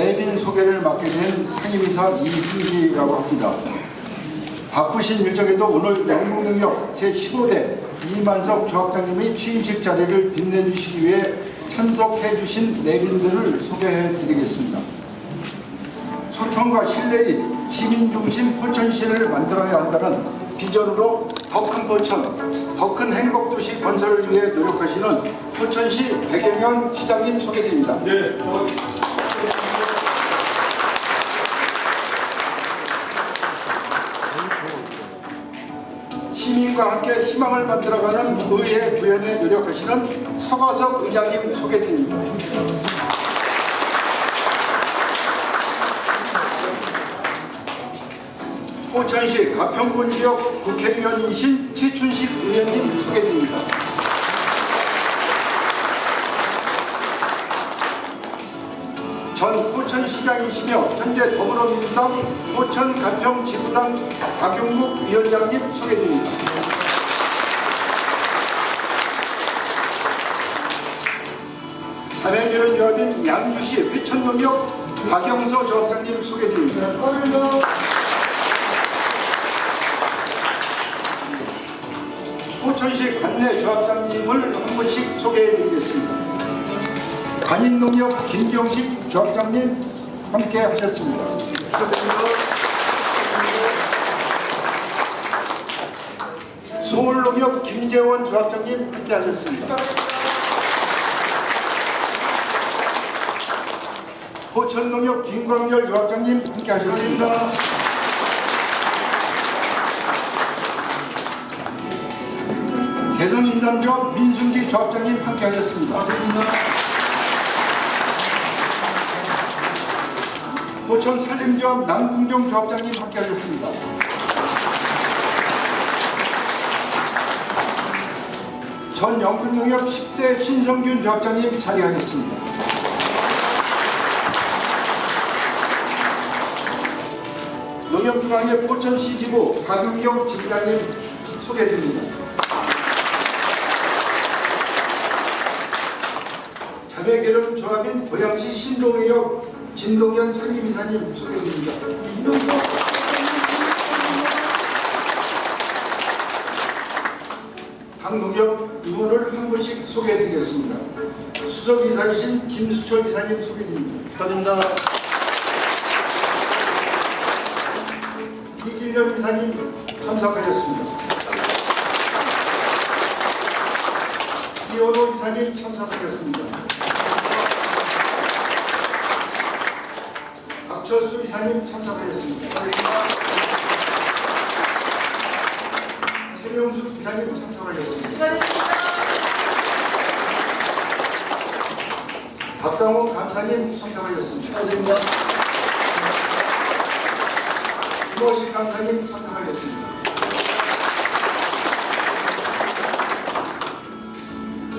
내빈 소개를 맡게 된 상임이사 이훈기라고 합니다. 바쁘신 일정에도 오늘 영국능력 제15대 이만석 조합장님의 취임식 자리를 빛내주시기 위해 참석해 주신 내빈들을 소개해 드리겠습니다. 소통과 신뢰의 시민중심 포천시를 만들어야 한다는 비전으로 더 큰 포천, 더 큰 행복도시 건설을 위해 노력하시는 포천시 백영현 시장님 소개드립니다. 시민과 함께 희망을 만들어가는 의회 구현에 노력하시는 서가석 의장님 소개드립니다. 포천시 가평군 지역 국회의원이신 최춘식 의원님 소개드립니다. 전 포천시장이시며 현재 더불어민주당 포천 가평 지구당 박용국 위원장님 소개드립니다. 자매결연조합인 양주시 회천농협 박영서 조합장님 소개드립니다. 포천시 관내 조합장님을 한 분씩 소개해 드리겠습니다. 관인농협 김경식 조합장님 함께 하셨습니다. 서울농협 김재원 조합장님 함께 하셨습니다. 포천농협 김광열 조합장님 함께 하셨습니다. 개성인담조합 민순기 조합장님 함께 하셨습니다. 포천 산림조합 남궁정 조합장님 함께 하셨습니다. 전 영국농협 10대 신성균 조합장님 자리하겠습니다. 중앙회 포천시 지부 박윤경 지부장님 소개해드립니다. 자매결혼 조합인 고양시 신동해역 진동현 상임이사님 소개드립니다. 당농협 임원을 한 분씩 소개해드리겠습니다. 수석이사이신 김수철 이사님 소개드립니다. 축하드립니다. 이길련 이사님 참석하셨습니다. 이원호 이사님 참석하셨습니다. 박철수 이사님 참석하셨습니다. 최명숙 이사님 참석하셨습니다. 박강호 감사님 참석하셨습니다. 김호식 강사님 참석하겠습니다.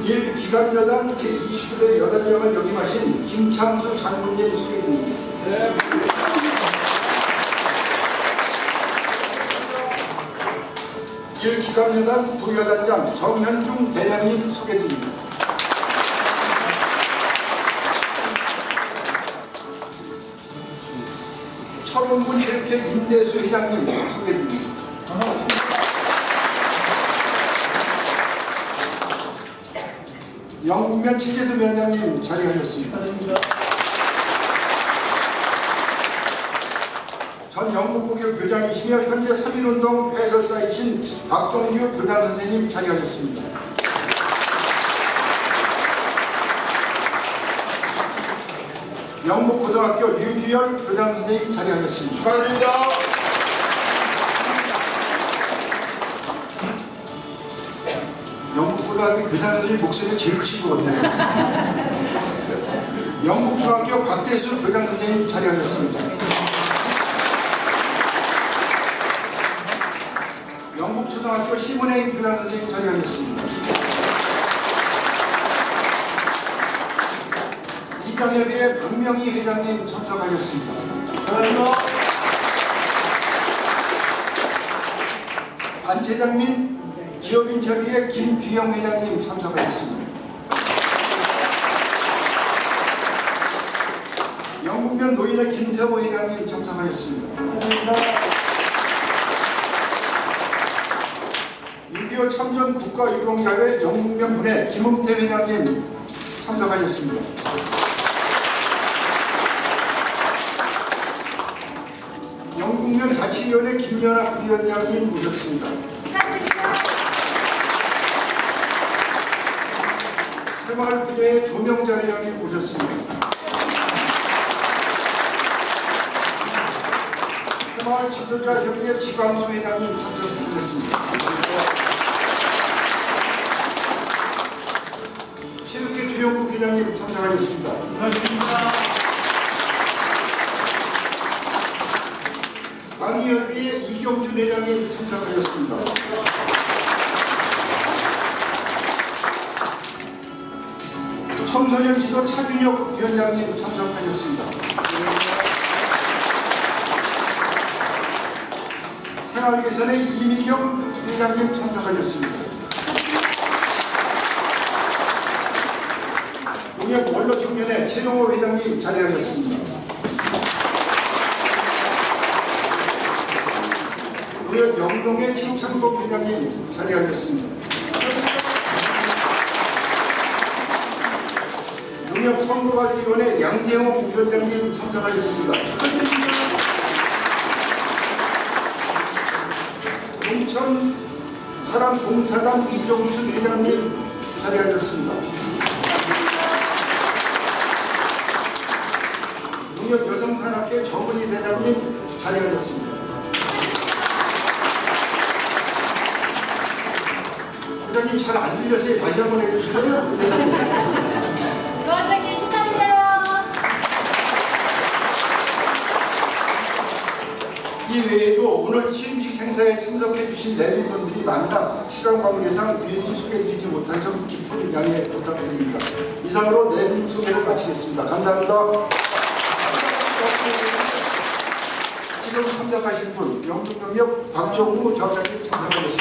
일 기관여당 제29대 여단장을 역임하신 김창수 장군님 소개드립니다. 일 기관여당 부여단장 정현중 대령님 소개드립니다. 철원군 체육회 임대수 회장님 소개드립니다. 영국면 체제도 위원장님 자리하셨습니다. 전 영국국교 교장이시며 현재 3.1운동 해설사이신 박동규 교장 선생님 자리하셨습니다. 영국고등학교 류기열 교장 선생님 자리하셨습니다. 축하드립니다. 영국고등학교 교장 선생님 목소리가 제일 크신 것 같아요. 영국중학교 박대수 교장 선생님 자리하셨습니다. 영국초등학교 시문행 교장 선생님 자리하셨습니다. 이정협의 박명희 회장님 참석하셨습니다. 축하드립니다. 반체장 민 기업인협의회 김규영 회장님 참석하셨습니다. 영국면 노인의 김태호 회장님 참석하셨습니다. 6.25 참전 국가유공자회 영국면 분회 김웅태 회장님 참석하셨습니다. 자치위원회 김연아 부위원장님 모셨습니다. 새마을분야의 조명자 회장님 모셨습니다. 새마을 지도자 협의회 지광수 회장님 참석하셨습니다. 체육회 주영국 회장님 참석하셨습니다. 방위협의회 이경준 회장님 참석하셨습니다. 청소년 지도 차준혁 위원장님 참석하셨습니다. 생활개선의 이미경 회장님 참석하셨습니다. 농협 원로 청년회 최용호 회장님 자리하셨습니다. 농협 영농의 최창복 회장님 자리하셨습니다. 농협 선거관리위원회 양재홍 위원장님 참석하셨습니다. 농촌 사람봉사단 이종춘 회장님 자리하셨습니다. 농협 여성산업회 정은희 대장님 자리하셨습니다. 회장님 잘 안 들렸어요. 다시 한 번 해주실래요? 대장님. 위원장님 축하드려요. 이 외에도 오늘 취임식 행사에 참석해 주신 내빈 분들이 만나 시간 관계상 일일이 소개드리지 못한 점 깊은 양해 부탁드립니다. 이상으로 내빈 소개를 마치겠습니다. 감사합니다. 지금 참석하신 분 영국능력 박종우 조합장님 참석하셨습니다.